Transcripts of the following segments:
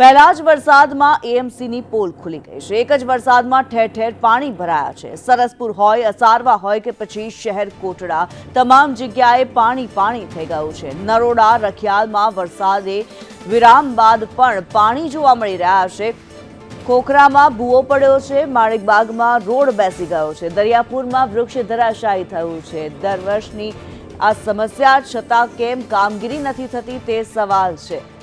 પહેલા જ વરસાદમાં એએમસીની પોલ ખુલી ગઈ છે. એક જ વરસાદમાં ઠેર ઠેર પાણી ભરાયા છે. સરસપુર હોય, અસારવા હોય કે પછી શહેર કોટડા, તમામ જગ્યાએ પાણી પાણી થઈ ગયું છે. નરોડા, રખિયાલમાં વરસાદે વિરામ બાદ પણ પાણી જોવા મળી રહ્યા છે. ખોખરામાં ભૂવો પડ્યો છે. માણેકબાગમાં રોડ બેસી ગયો છે. દરિયાપુરમાં વૃક્ષ ધરાશાયી થયું છે. દર વર્ષની આ સમસ્યા છતાં કેમ કામગીરી નથી થતી તે સવાલ છે.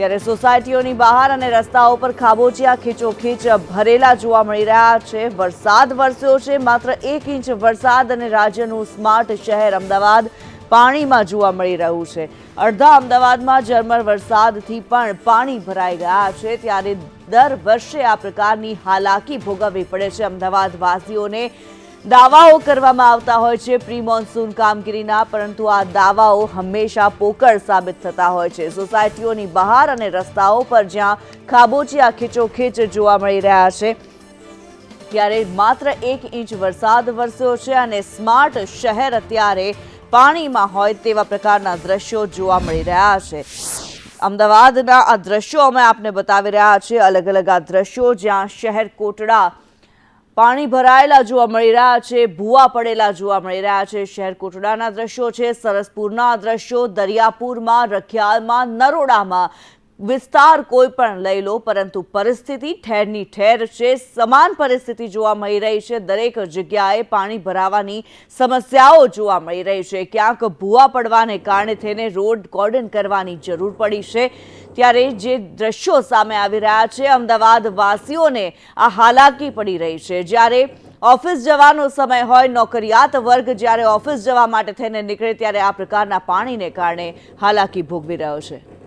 ત્યારે સોસાયટીઓની બહાર અને રસ્તાઓ પર ખાબોચિયા, ખીચોખીચ ભરેલા જોવા મળી રહ્યા છે. વરસાદ વરસ્યો છે. માત્ર એક ઇંચ વરસાદ અને રાજ્યનું સ્માર્ટ શહેર અમદાવાદ પાણીમાં જોવા મળી રહ્યું છે. અડધા અમદાવાદમાં ઝરમર વરસાદથી પણ પાણી ભરાઈ ગયા છે. ત્યારે દર વર્ષે આ પ્રકારની હાલાકી ભોગવવી પડે છે અમદાવાદ વાસીઓને દાવાઓ કરવામાં આવતા હોય છે પ્રી મોન્સૂન કામગીરીના, પરંતુ આ દાવાઓ હંમેશા પોકળ સાબિત થતા હોય છે. સોસાયટીઓની બહાર અને રસ્તાઓ પર જ્યાં ખાબોચિયા ખીચોખીચ જોવા મળી રહ્યા છે, ત્યારે માત્ર એક ઇંચ વરસાદ વરસ્યો છે અને સ્માર્ટ શહેર અત્યારે પાણીમાં હોય તેવા પ્રકારના દ્રશ્યો જોવા મળી રહ્યા છે. અમદાવાદના આ દ્રશ્યો અમે આપને બતાવી રહ્યા છીએ. અલગ અલગ આ દ્રશ્યો જ્યાં શહેર કોટડા પાણી ભરાયેલા જોવા મળી રહ્યા છે, ભૂવા પડેલા જોવા મળી રહ્યા છે. શહેર કોટડાના દ્રશ્યો છે, સરસપુરના દ્રશ્યો, દરિયાપુરમાં, રખિયાલમાં, નરોડામાં વિસ્તાર કોઈ પણ લઈ લો, પરંતુ પરિસ્થિતિ ઠેરની ઠેર છે. સમાન પરિસ્થિતિ જોવા મળી રહી છે. દરેક જગ્યાએ પાણી ભરાવાની સમસ્યાઓ જોવા મળી રહી છે. ક્યાંક ભૂવા પડવાને કારણે થઈને રોડ કોર્ડન કરવાની જરૂર પડી છે. ત્યારે જે દ્રશ્યો સામે આવી રહ્યા છે, અમદાવાદ વાસીઓને આ હાલાકી પડી રહી છે. જ્યારે ઓફિસ જવાનો સમય હોય, નોકરિયાત વર્ગ જ્યારે ઓફિસ જવા માટે થઈને નીકળે, ત્યારે આ પ્રકારના પાણીને કારણે હાલાકી ભોગવી રહ્યો છે.